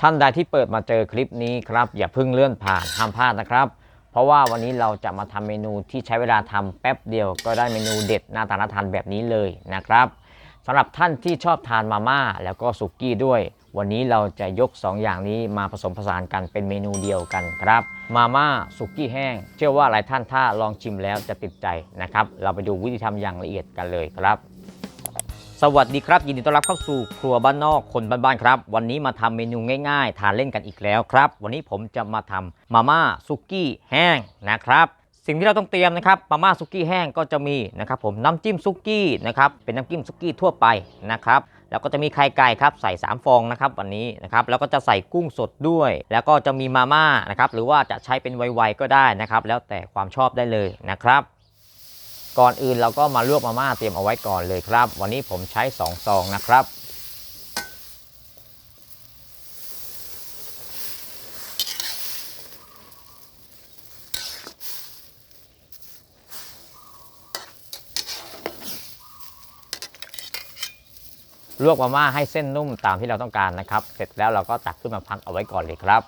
ท่านใดที่เปิดมาเจอคลิปนี้ครับ อย่าเพิ่งเลื่อนผ่านห้ามพลาดนะครับ เพราะว่าวันนี้เราจะมาทำเมนูที่ใช้เวลาทำแป๊บเดียวก็ได้เมนูเด็ดหน้าตาน่าทานแบบนี้เลยนะครับสำหรับท่านที่ชอบทานมาม่าแล้วก็สุกี้ด้วย วันนี้เราจะยก 2 อย่างนี้มาผสมผสานกันเป็นเมนูเดียวกันครับ มาม่าสุกี้แห้ง เชื่อว่าหลายท่านถ้าลองชิมแล้วจะติดใจนะครับ เราไปดูวิธีทำอย่างละเอียดกันเลยครับ วัสดีครับ ยินดีต้อนรับเข้าสู่ครัวบ้านนอกคนบ้านๆครับ วันนี้มาทำเมนูง่ายๆ ทานเล่นกันอีกแล้วครับ วันนี้ผมจะมาทำมาม่าสุกี้แห้งนะครับสิ่งที่เราต้องเตรียมนะครับมาม่าสุกี้แห้งก็จะมีนะครับผมน้ำจิ้มสุกี้นะครับเป็นน้ำจิ้มสุกี้ทั่วไปนะครับแล้วก็จะมีไข่ไก่ครับใส่ 3 ฟองนะครับวันนี้นะครับแล้วก็จะใส่กุ้งสดด้วย แล้วก็จะมีมาม่านะครับหรือว่าจะใช้เป็นไวๆก็ได้นะครับแล้วแต่ความชอบได้เลยนะครับ ก่อนอื่นเราก็มาลวกมาม่าเตรียมเอาไว้ก่อนเลยครับ วันนี้ผมใช้2ซองนะครับ ลวกมาม่าให้เส้นนุ่มตามที่เราต้องการนะครับ เสร็จแล้วเราก็ตักขึ้นมาพักเอาไว้ก่อนเลยครับ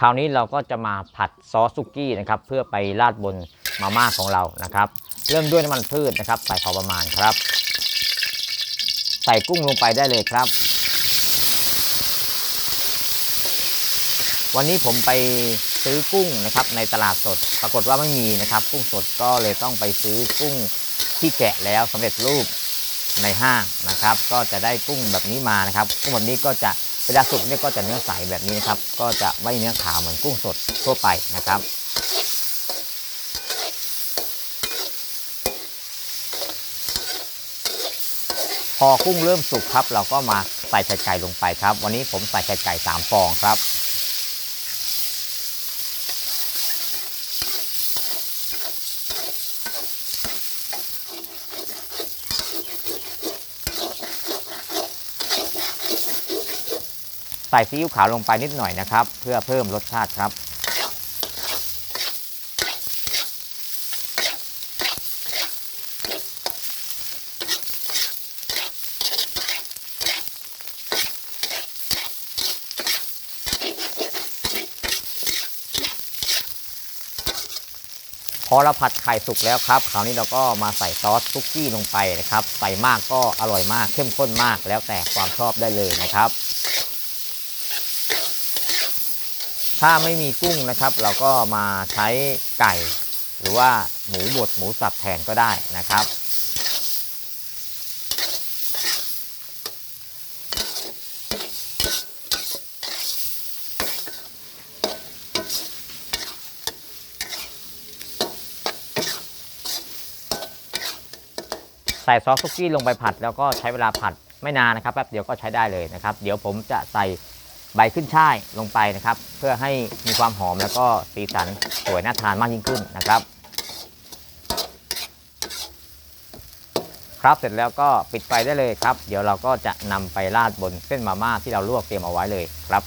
คราวนี้เราก็จะมาผัดซอสซุกี้นะครับเพื่อไปราดบนมาม่าของเรานะครับ เริ่มด้วยน้ำมันพืชนะครับใส่พอประมาณครับ ใส่กุ้งลงไปได้เลยครับ วันนี้ผมไปซื้อกุ้งนะครับในตลาดสด ปรากฏว่าไม่มีนะครับ กุ้งสดก็เลยต้องไปซื้อกุ้งที่แกะแล้วสำเร็จรูปในห้างนะครับ ก็จะได้กุ้งแบบนี้มานะครับ กุ้งแบบนี้ก็จะ เวลาสุกเนี่ยก็จะเนื้อใสแบบนี้นะครับ ก็จะไม่เนื้อขาวเหมือนกุ้งสดทั่วไปนะครับพอกุ้งเริ่มสุกครับ เราก็มาใส่ไข่ไก่ลงไปครับ วันนี้ผมใส่ไข่ไก่สามฟองครับ ใส่ซีอิ๊วขาวลงไปนิดหน่อยนะครับ เพื่อเพิ่มรสชาติครับ พอเราผัดไข่สุกแล้วครับ คราวนี้เราก็มาใส่ซอสซุกี้ลงไปนะครับ ใส่มากก็อร่อยมากเข้มข้นมากแล้วแต่ความชอบได้เลยนะครับ ถ้าไม่มีกุ้งนะครับ เราก็มาใช้ไก่ หรือว่าหมูบดหมูสับแทนก็ได้นะครับ ใส่ซอสซุกี้ลงไปผัด แล้วก็ใช้เวลาผัดไม่นานนะครับแป๊บเดียวก็ใช้ได้เลยนะครับ เดี๋ยวผมจะใส่ ใบขึ้นช่ายลงไปนะครับ เพื่อให้มีความหอมแล้วก็สีสันสวยน่าทานมากยิ่งขึ้นนะครับ ครับเสร็จแล้วก็ปิดไฟได้เลยครับ เดี๋ยวเราก็จะนำไปราดบนเส้นมาม่าที่เราลวกเตรียมเอาไว้เลยครับ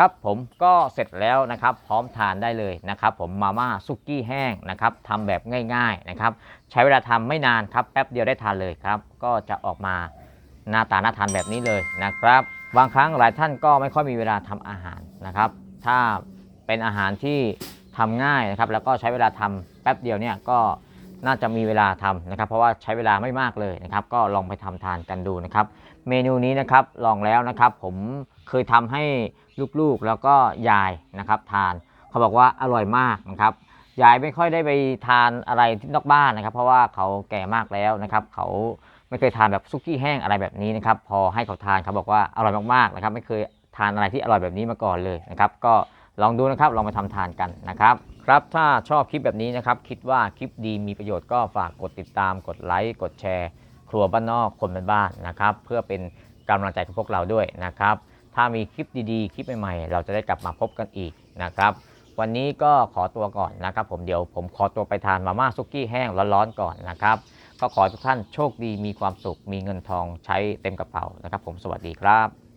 ครับผมก็เสร็จแล้วนะครับพร้อมทานได้เลยนะครับผมมาม่าซุกี้แห้งนะครับทำแบบง่ายๆนะครับใช้เวลาทำไม่นานครับแป๊บเดียวได้ทานเลยครับก็จะออกมาหน้าตาน่าทานแบบนี้เลยนะครับบางครั้งหลายท่านก็ไม่ค่อยมีเวลาทำอาหารนะครับ ถ้าเป็นอาหารที่ทำง่ายนะครับแล้วก็ใช้เวลาทำแป๊บเดียวเนี่ยก็ น่าจะมีเวลาทำนะครับ เพราะว่าใช้เวลาไม่มากเลยนะครับ ก็ลองไปทำทานกันดูนะครับ เมนูนี้นะครับลองแล้วนะครับ ผมเคยทำให้ลูกๆแล้วก็ยายนะครับทานเขาบอกว่าอร่อยมากนะครับยายไม่ค่อยได้ไปทานอะไรที่นอกบ้านนะครับ เพราะว่าเขาแก่มากแล้วนะครับ เขาไม่เคยทานแบบซุกี้แห้งอะไรแบบนี้นะครับ พอให้เขาทานเขาบอกว่าอร่อยมากๆนะครับ ไม่เคยทานอะไรที่อร่อยแบบนี้มาก่อนเลยนะครับ ก็ลองดูนะครับลองไปทำทานกันนะครับ ครับ ถ้าชอบคลิปแบบนี้นะครับ คิดว่าคลิปดีมีประโยชน์ก็ฝากกดติดตาม กดไลค์ กดแชร์ ครัวบ้านนอกคนเป็นบ้านนะครับ เพื่อเป็นกำลังใจกับพวกเราด้วยนะครับ ถ้ามีคลิปดีๆ คลิปใหม่ๆ เราจะได้กลับมาพบกันอีกนะครับ วันนี้ก็ขอตัวก่อนนะครับ ผมเดี๋ยวผมขอตัวไปทานมาม่าซุกี้แห้งร้อนๆก่อนนะครับ ก็ขอทุกท่านโชคดีมีความสุขมีเงินทองใช้เต็มกระเป๋านะครับ ผมสวัสดีครับ